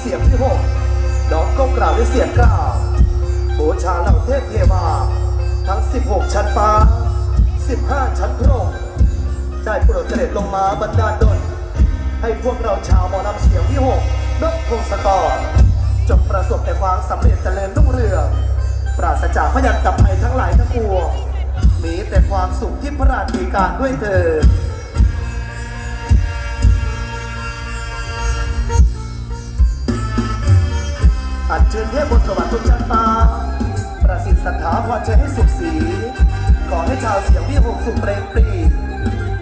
เสียงที่หกดอกก็กล่าวด้วยเสียงกล่าวบูชาเหล่าเทพเทวา ทั้ง 16 ชั้นฟ้า 15 ชั้นพรหมได้โปรดเสด็จลงมาบรรดาดลให้พวกเราชาวหมอลำเสียงวิหกนกพงศกรจงประสบแต่ความสำเร็จเจริญรุ่งเรืองปราศจากพยันตภัยทั้งหลายทั้งปวงมีแต่ความสุขที่พระราชมีการด้วยเธอ เทพบนสวรรค์ทุกชั้นฟ้า ประสิทธิ์สัทธาพรใจให้สุขสี ขอให้ชาวเสียงวิหกสุขเปรมปรี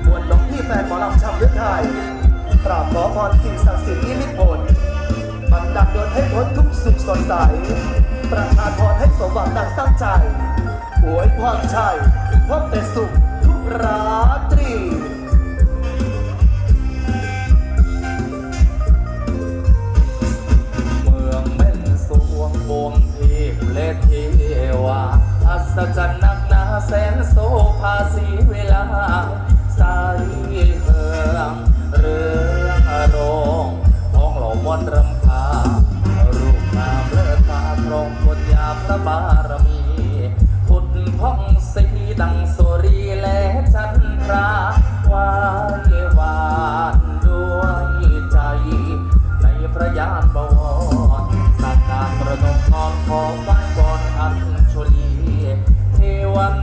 มวลน้องที่แฟนหมอลำชำเลือดไทยกราบขอพรสิ่งศักดิ์สิทธิ์ที่มิตรผลบันดาลดลให้พ้นทุกสุขสดใส ประทานพรให้สมหวังดังตั้งใจอวยพรชัยพบแต่สุขทุกรา ศเทวาอัศจรรย์นักนาแสนโสภาสีเวลา สาลีเมืองเรื่องโรงท้องหล่อมนรำพารูปนามเลิศมาตรงคนยาพระบารมี lawan